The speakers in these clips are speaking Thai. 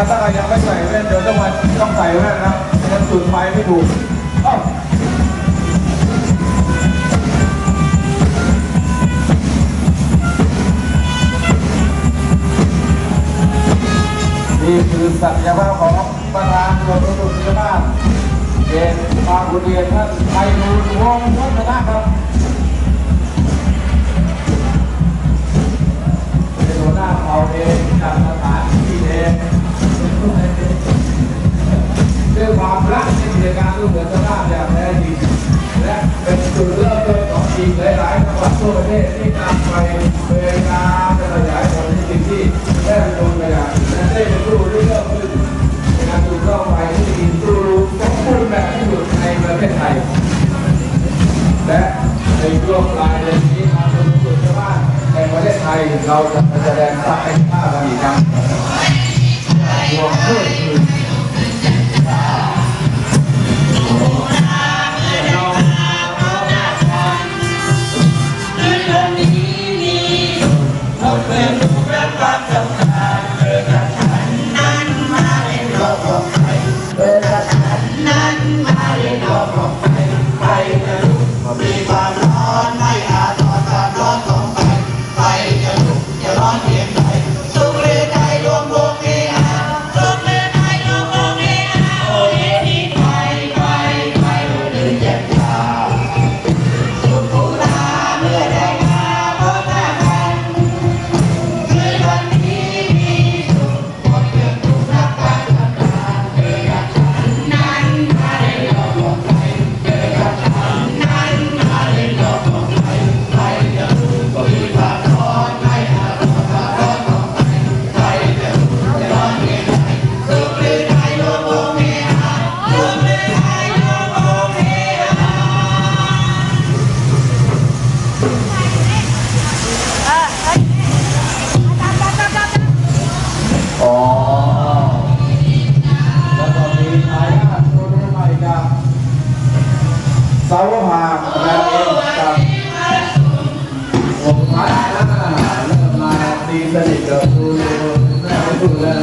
ไม่งั้นถ้าใครยังไม่ใส่แว่นเดี๋ยวต้องมาต้องใส่แว่นนะมันจุดไฟไม่ถูกอ้านี่คือศักยภาพของประธานรวมสุขภาพเด่นบางขุนเรียนท่านไพฑูรย์วงศ์วัฒนะครับเป็นหัวหน้าเผ่าเองจากสถานที่เอง ด้วยความรักในกิจการลูกเสือนสภาพอย่างแท้จริงและเป็นจุดเริ่มต้นของอีกหลายๆจังหวัดทั่วประเทศที่นำไปเป็นการขยายผลในสิ่งที่ได้ลงไปอย่างและได้เป็นผู้ริเริ่มขึ้นในการดูเข้าไปที่ดินตู้รู้สมบูรณ์แบบที่สุดในประเทศไทย และในช่วงปลายเดือนนี้ทางสุขุมชาวบ้านแห่งประเทศไทยเราจะแสดงศักยภาพกันอีกครั้ง รวม แ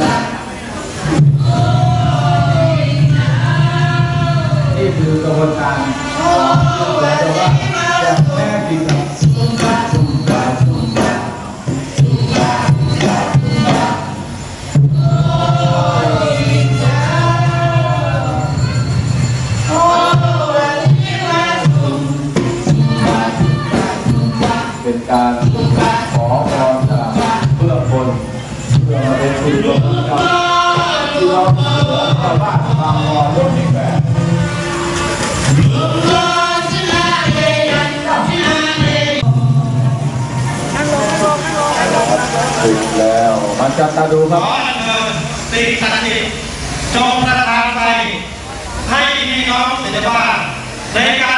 จงประทานไปให้พี่น้องศิลปะในการ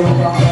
คือ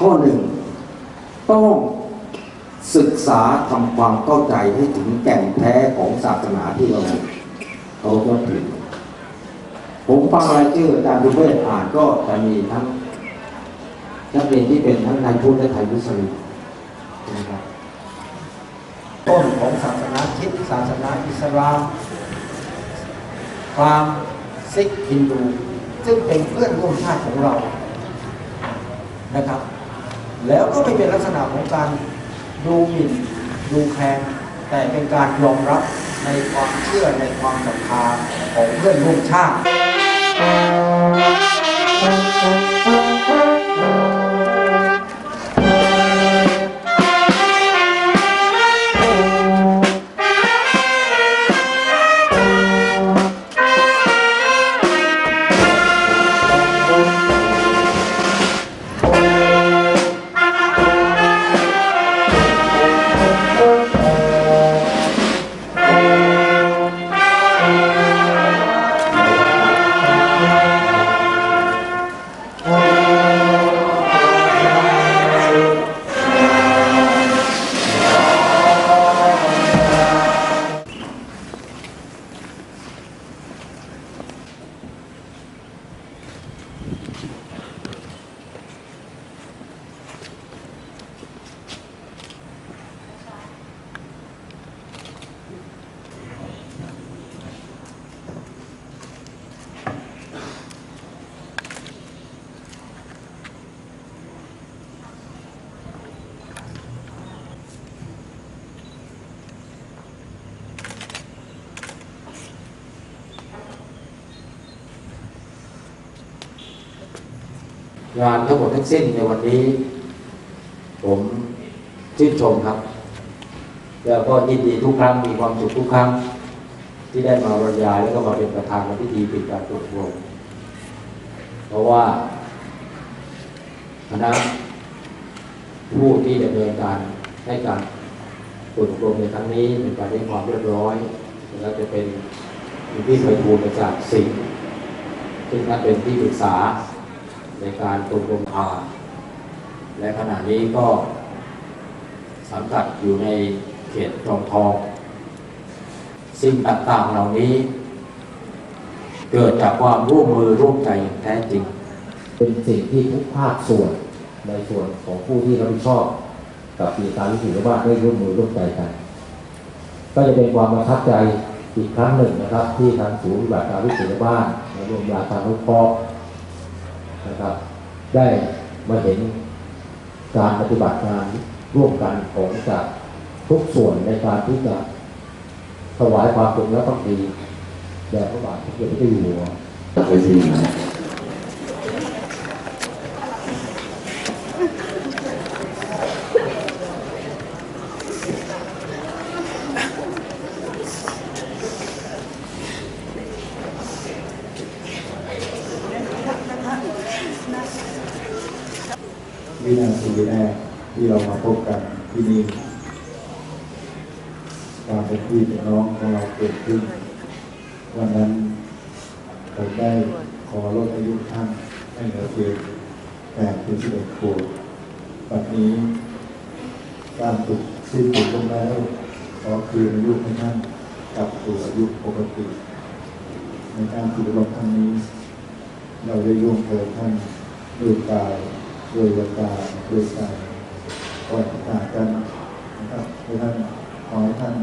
ข้อหนึ่ง ต้องศึกษาทำความเข้าใจให้ถึงแก่นแท้ของศาสนาที่เราเขาก็ถือผมฟังรายชื่ออาจารย์ดุเบศอ่านก็จะมีทั้งนักเรียนที่เป็นทั้งไทยพุทธและไทยมุสลิมนะครับต้นของศาสนาคิดศาสนาอิสลามความซิกฮินดู ซึ่งเป็นเพื่อนร่วมชาติของเรานะครับ แล้วก็ไม่เป็นลักษณะของการดูหมิ่นดูแคลนแต่เป็นการยอมรับในความเชื่อในความศรัทธาของเพื่อนร่วมชาติ งานทั้งหมดทั้งสิ้นในวันนี้ ผมชื่นชมครับ แล้วก็ยินดีทุกครั้งมีความสุขทุกครั้ง ที่ได้มาบรรยายแล้วก็มาเป็นประธานในพิธีปิดการตรวจรวมเพราะว่าคณะผู้ที่ดำเนินการให้การตรวจรวมในครั้งนี้เป็นการได้ความเรียบร้อยแล้วจะเป็นคุณพี่ไพบูลย์จากสิ่งซึ่งท่านเป็นที่ปรึกษา ในการตกลงพาและขณะนี้ก็สังกัดอยู่ในเขตจอมทอง สิ่งต่างๆเหล่านี้ เกิดจากความร่วมมือร่วมใจอย่างแท้จริง เป็นสิ่งที่ทุกภาคส่วนในส่วนของผู้ที่รับผิดชอบกับกิจการวิถีระบาได้ร่วมมือร่วมใจกัน ก็จะเป็นความประทับใจอีกครั้งหนึ่งนะครับ ที่ทางศูนย์ปฏิบัติการวิถีระบาดและรวมยาการทุกเคราะห์ นะครับ ได้มาเห็นการปฏิบัติงานร่วมกันของจากทุกส่วนในการที่จะถวายความจงรักภักดีแด่พระบาทสมเด็จพระเจ้าอยู่หัว ไปที่ไหนวินาทีแรกที่เรามาพบกันที่นี่ความเป็นพี่เป็นน้องของเราเกิดขึ้น วันนั้นผมได้ขอลดอายุท่านให้เหลือเพียงแปดถึงสิบเอ็ดขวบวันนี้การฝึกสิ้นสุดลงแล้วขอคืนอายุให้ท่านกลับสู่อายุปกติ ในการฝึกอบรมครั้งนี้ เราได้ร่วมเกินท่านด้วยกาย ด้วยวาจาด้วยใจก่อนต่างกันนะครับให้ท่านขอให้ท่าน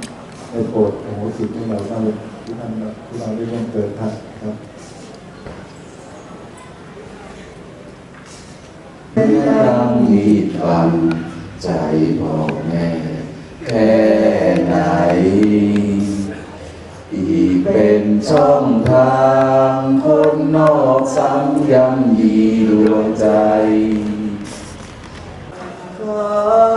ได้โปรดโอโหสิให้เราได้ที่ท่านที่เราได้ร่วมเกินท่านครับน้ำมีฟันใจพ่อแม่แค่ไหน อีกเป็นช่องทาง คนนอกซ้ำย้ำยีดวงใจ ข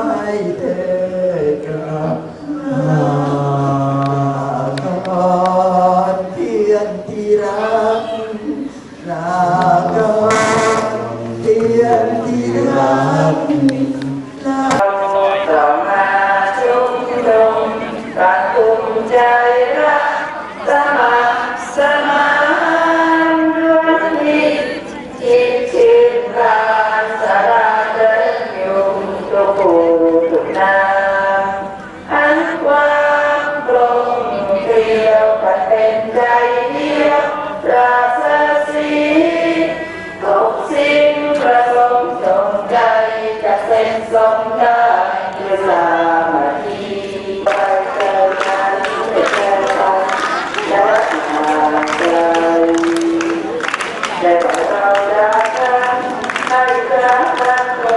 Gracias.